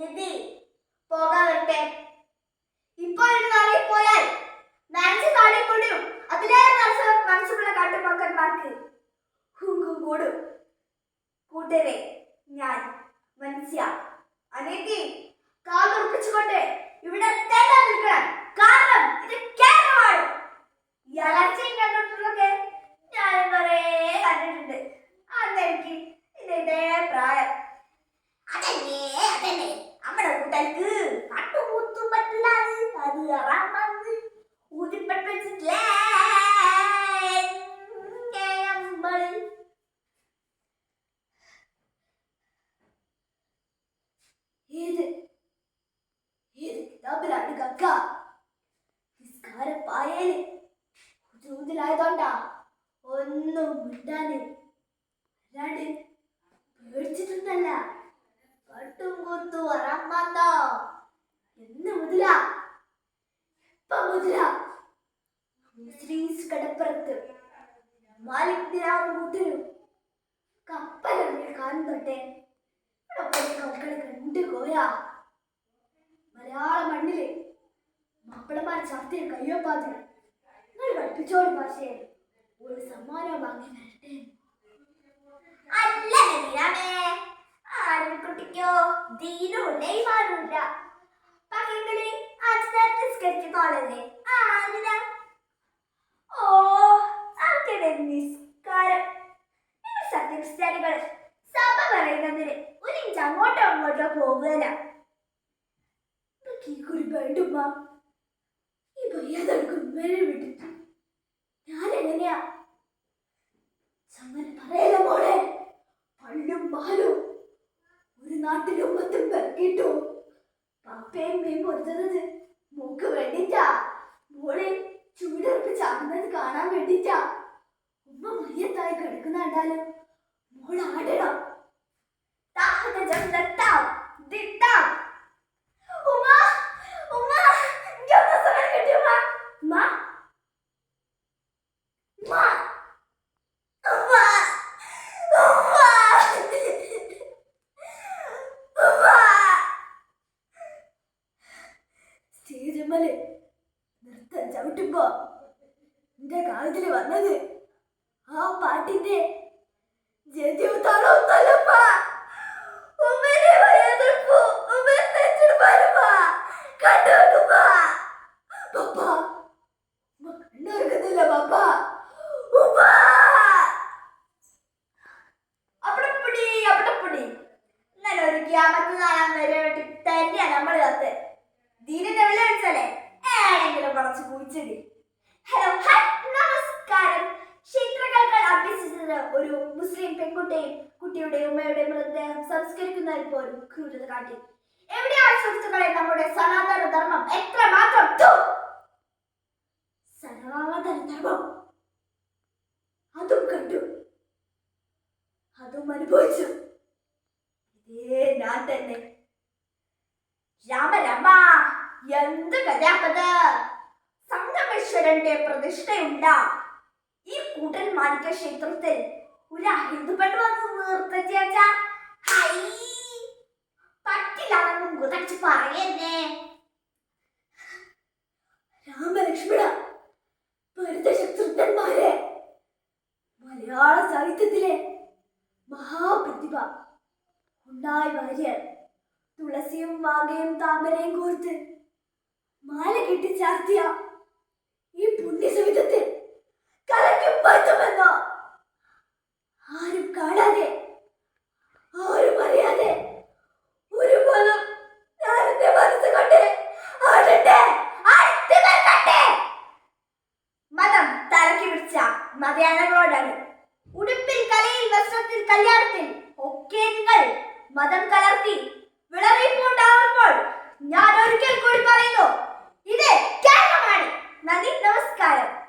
നിധി, പോകാവട്ടെ ഇപ്പോൾ ഇപ്പൊ ഇരുന്ന് പോയാൽ നനച്ച് താടി കൂടിയും അതിലേറെ നനച്ച മനസ്സുള്ള കാട്ടുമക്കന്മാർക്ക് ഹുങ്കും കൂടും. കൂട്ടരെ ഞാൻ മനസ്സിയ അനിയത്തി കാലുറപ്പിച്ചുകൊണ്ട് ഇവിടെ തന്നെ നിൽക്കണം. കാരണം ഇത് കേരളമാണ്. ഈ നമ്മുടെ കൂട്ടർക്ക് കട്ടുകൂത്തും പറ്റില്ല അത് അറാമെന്ന് ഊതിപ്പെട്ട് വെച്ചിട്ടില്ലേ നമ്മള് ഏത് ഏത് കിതാബിലാണ് കക്ക നിസ്കാരപ്പായേല് ചൂതിലായതുകൊണ്ടാ ഒന്നും മിണ്ടാന് വരാണ്ട് പേടിച്ചിട്ടൊന്നല്ല പട്ടും കുത്തു വരാമെന്നോ എന്ന് മുതല. ഇപ്പൊ മുതലാ. മുസ്ലിംസ് കടപ്പുറത്ത്. മാലിക് കൂട്ടരും കപ്പലിറങ്ങി കാണുന്നുണ്ടേ മക്കളെ കണ്ടു പോയാ. മലയാള മണ്ണിൽ മാപ്പിളമാർ ചർച്ചയിൽ കയ്യൊപ്പാതിന് നിങ്ങൾ പഠിപ്പിച്ചോളൂ പക്ഷേ ഒരു സമ്മാനം വാങ്ങി വരട്ടെ അല്ല നബീരാമേ ആൺകുട്ടിക്കോ ദീനോ പകങ്ങളെ ഇല്ല സ്കെച്ച് കോളല്ലേ? ആന ഓ അങ്ങനെ നിസ്കാരം? നിങ്ങൾ സഭ പറയുന്നതിന് ഒരു അങ്ങോട്ടോ അങ്ങോട്ടോ പോകുകയല്ല ഈ ഞാൻ എങ്ങനെയാ? ചമ്മൻ മോളെ? പള്ളും പാലും ഒരു നാട്ടിലും ഉമ്മത്തും പെറുക്കിട്ടു പപ്പയും മീൻ കൊടുത്തത് മൂക്ക് വേണ്ടിട്ടാ. മോളെ ചൂടുറപ്പ് ചാടുന്നത് കാണാൻ വേണ്ടിട്ടാ. ഉമ്മ മയ്യത്തായി കിടക്കുന്ന കണ്ടാലും. മോൾ ആടണം താഹതജം ദത്താം ദിത്താം ഉമ്മ ഉമ്മ എനിക്ക് ഒന്ന് സമയം കിട്ടി ഉമ്മ ഉമ്മ ഉമ്മ ഉമ്മ ഉമ്മ ഉമ്മ സ്റ്റേജമ്മൽ നൃത്തം ചവിട്ടുമ്പോ എന്റെ കാതിൽ വന്നത് ആ പാട്ടിന്റെ ജദ്യൂത്താണോ ഒന്നല്ലപ്പ. കുഴിച്ചിടി ഹലോ ഹായ് നമസ്കാരം. ക്ഷേത്രകൾക്കാൾ അഭ്യസിച്ചത് ഒരു മുസ്ലിം പെൺകുട്ടിയും കുട്ടിയുടെ ഉമ്മയുടെ മൃതദേഹം സംസ്കരിക്കുന്നതിൽ പോലും ക്രൂരത കാട്ടി. എവിടെയാണ് സുഹൃത്തുക്കളെ നമ്മുടെ സനാതന ധർമ്മം? എത്ര മാത്രം! സനാതന ധർമ്മം? അതും കണ്ടു. അതും അനുഭവിച്ചു. ഞാൻ തന്നെ. രാമ രാമ എന്ത് കഥാപത് സംഗമേശ്വരന്റെ പ്രതിഷ്ഠയുണ്ട്. ഈ കൂട്ടൻ മാണിക്യ ക്ഷേത്രത്തിൽ ഒരു ഹിന്ദുപ്പെട്ട് വന്ന് പറ്റില്ലാണെന്നും കുതച്ച് പറയല്ലേ രാമലക്ഷ്മണ ഭരതശത്രുഘ്നന്മാരെ മലയാള സാഹിത്യത്തിലെ മഹാപ്രതിഭ. ഉണ്ടായി വാര്യർ തുളസിയും വാഗയും താമരയും കോർത്ത് മാല കെട്ടി കെട്ടിച്ചാർത്തിയ നിന്റെ ജീവിതത്തിൽ കലക്കി ആരും കാണാതെ ആരും അറിയാതെ ഒരു പോലും ഞാൻ എന്റെ മനസ്സ് കണ്ടേ ആടട്ടെ മതം തലക്കി പിടിച്ച മതയാനകളോടാണ്. ഉടുപ്പിൽ കലയിൽ വസ്ത്രത്തിൽ കല്യാണത്തിൽ ഒക്കെ നിങ്ങൾ മതം കലർത്തി വിളറിപ്പോണ്ടാവുമ്പോൾ ഞാൻ ഒരിക്കൽ കൂടി പറയുന്നു ഇത് കേരളമാണ്. നന്ദി. നമസ്കാരം